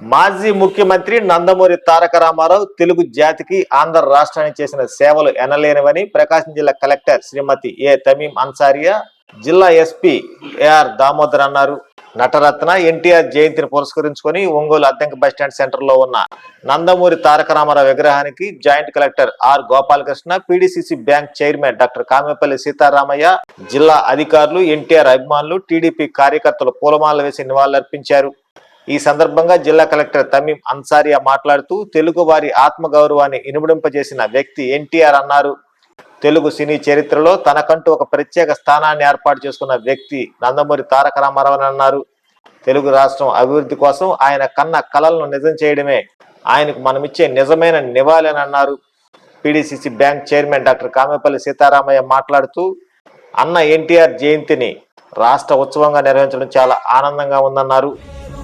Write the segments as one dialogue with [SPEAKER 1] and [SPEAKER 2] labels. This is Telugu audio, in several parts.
[SPEAKER 1] మాజీ ముఖ్యమంత్రి నందమూరి తారక రామారావు తెలుగు జాతికి ఆంధ్ర రాష్ట్రానికి చేసిన సేవలు ఎనలేనివని ప్రకాశం జిల్లా కలెక్టర్ శ్రీమతి ఏ తమీం అన్సారియా జిల్లా ఎస్పీ ఏఆర్ దామోదర్ అన్నారు. నటరత్న ఎన్టీఆర్ జయంతిని పురస్కరించుకొని ఒంగోలు అద్దెంక బస్టాండ్ సెంటర్లో ఉన్న నందమూరి తారక రామారావు విగ్రహానికి joint collector R Gopalakrishna PDCC bank chairman doctor Kamepalli Seetharamaiah జిల్లా అధికారులు ఎన్టీఆర్ అభిమానులు టీడీపీ కార్యకర్తలు పూలమాల వేసి నివాళులర్పించారు. ఈ సందర్భంగా జిల్లా కలెక్టర్ తమీం అన్సారియా మాట్లాడుతూ తెలుగు వారి ఆత్మగౌరవాన్ని ఇనుమడింపజేసిన వ్యక్తి ఎన్టీఆర్ అన్నారు. తెలుగు సినీ చరిత్రలో తనకంటూ ఒక ప్రత్యేక స్థానాన్ని ఏర్పాటు చేసుకున్న వ్యక్తి నందమూరి తారక రామారావు అని అన్నారు. తెలుగు రాష్ట్రం అభివృద్ధి కోసం ఆయన కన్న కలలను నిజం చేయడమే ఆయనకు మనమిచ్చే నిజమైన నివాళి అని అన్నారు. PDCC bank chairman doctor Kamepalli Seetharamaiah మాట్లాడుతూ అన్న ఎన్టీఆర్ జయంతిని రాష్ట్ర ఉత్సవంగా నిర్వహించడం చాలా ఆనందంగా ఉందన్నారు.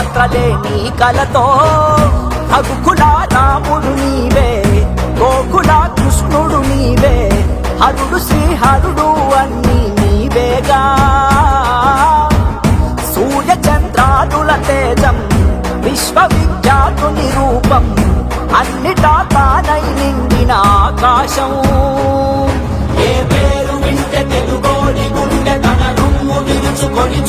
[SPEAKER 2] పాత్రలే నీ కలతో. అగుకుల రాముడు నీవే గోకుల కృష్ణుడు నీవే హరుడు శ్రీహరుడు అన్ని నీవేగా. సూర్య చంద్రాదుల తేజం విశ్వవిఖ్యాతుని రూపం అన్నిటా తానై నిండిన ఆకాశం. ఏ పేరు వింటే తెలుగోడి గుండె తన రుమ్ము విరుచుకొని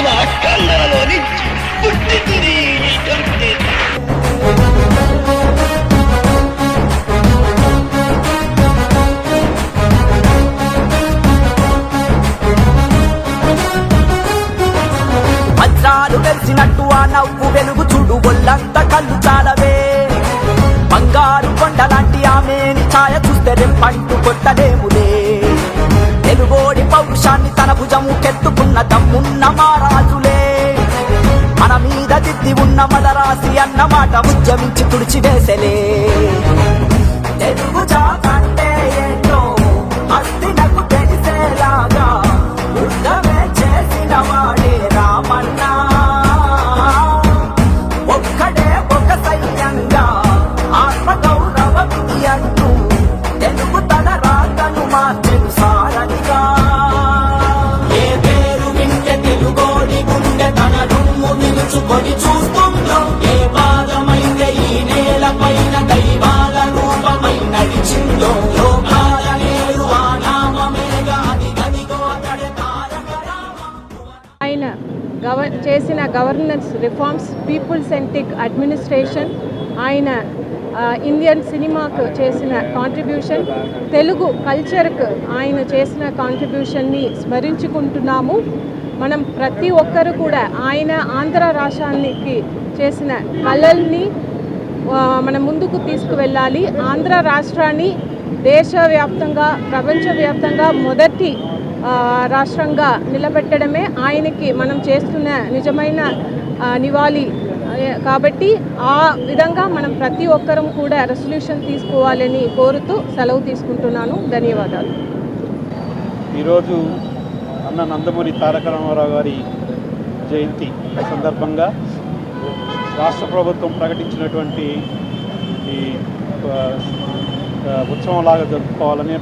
[SPEAKER 3] అన్నాస్తుల అక్కందరలో నుంచి
[SPEAKER 2] వజ్రాలు వెలిసినట్టు ఆ నవ్వు వెలుగు చూడు ఒళ్ళంత కళ్ళు చాలవే. బంగారు కొండ లాంటి ఆమెని ఛాయ చూస్తే రెప్పంటూ కొట్టలేములే. తెలుగోడి పౌరుషాన్ని తన భుజము కెత్తుకున్న దమ్మున్నమా దిద్ది ఉన్న మదరాసి అన్న మాట ఉద్యమించి తుడిచివేసలే చేసిన
[SPEAKER 4] governance reforms people centric administration ఆయన ఇండియన్ సినిమాకు చేసిన కాంట్రిబ్యూషన్ తెలుగు కల్చర్కు ఆయన చేసిన కాంట్రిబ్యూషన్ని స్మరించుకుంటున్నాము. మనం ప్రతి ఒక్కరు కూడా ఆయన ఆంధ్ర రాష్ట్రానికి చేసిన కళల్ని మనం ముందుకు తీసుకువెళ్ళాలి. ఆంధ్ర రాష్ట్రాన్ని దేశవ్యాప్తంగా ప్రపంచవ్యాప్తంగా మొదటి రాష్ట్రంగా నిలబెట్టడమే ఆయనకి మనం చేస్తున్న నిజమైన నివాళి. కాబట్టి ఆ విధంగా మనం ప్రతి ఒక్కరం కూడా రెసల్యూషన్ తీసుకోవాలని కోరుతూ సెలవు తీసుకుంటున్నాను. ధన్యవాదాలు.
[SPEAKER 5] ఈరోజు అన్న నందమూరి తారక రామారావు గారి జయంతి సందర్భంగా రాష్ట్ర ప్రభుత్వం ప్రకటించినటువంటి ఈ ఉత్సవంలాగా జరుపుకోవాలని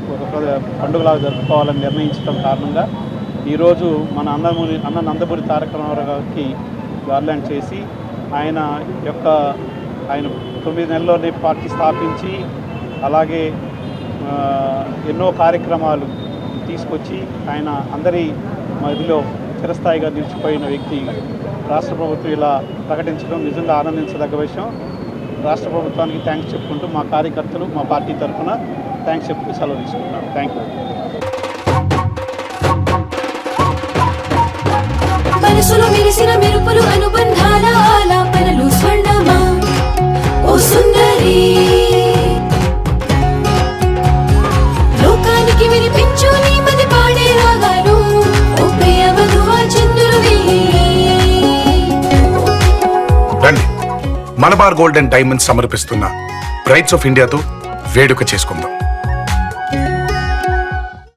[SPEAKER 5] పండుగలాగా జరుపుకోవాలని నిర్ణయించడం కారణంగా ఈరోజు మన అన్నమూరి అన్న నందమూరి తారక రామారావు గారికి గార్లాండ్ చేసి ఆయన యొక్క ఆయన తొమ్మిది నెలల్లోనే పార్టీ స్థాపించి అలాగే ఎన్నో కార్యక్రమాలు తీసుకొచ్చి ఆయన అందరి మధ్యలో చిరస్థాయిగా నిలిచిపోయిన వ్యక్తి రాష్ట్ర ప్రభుత్వం ఇలా ప్రకటించడం నిజంగా ఆనందించదగ్గ విషయం. రాష్ట్ర ప్రభుత్వానికి థ్యాంక్స్ చెప్పుకుంటూ మా కార్యకర్తలు మా పార్టీ తరఫున థ్యాంక్స్ చెప్పి సెలవు తీసుకుంటున్నాను థ్యాంక్ యూ మనసులో మెరిసిన మెరుపులు అనుభవం
[SPEAKER 6] మలబార్ గోల్డ్ అండ్ డైమండ్స్ సమర్పిస్తున్న బ్రైట్స్ ఆఫ్ ఇండియాతో వేడుక చేసుకుందాం.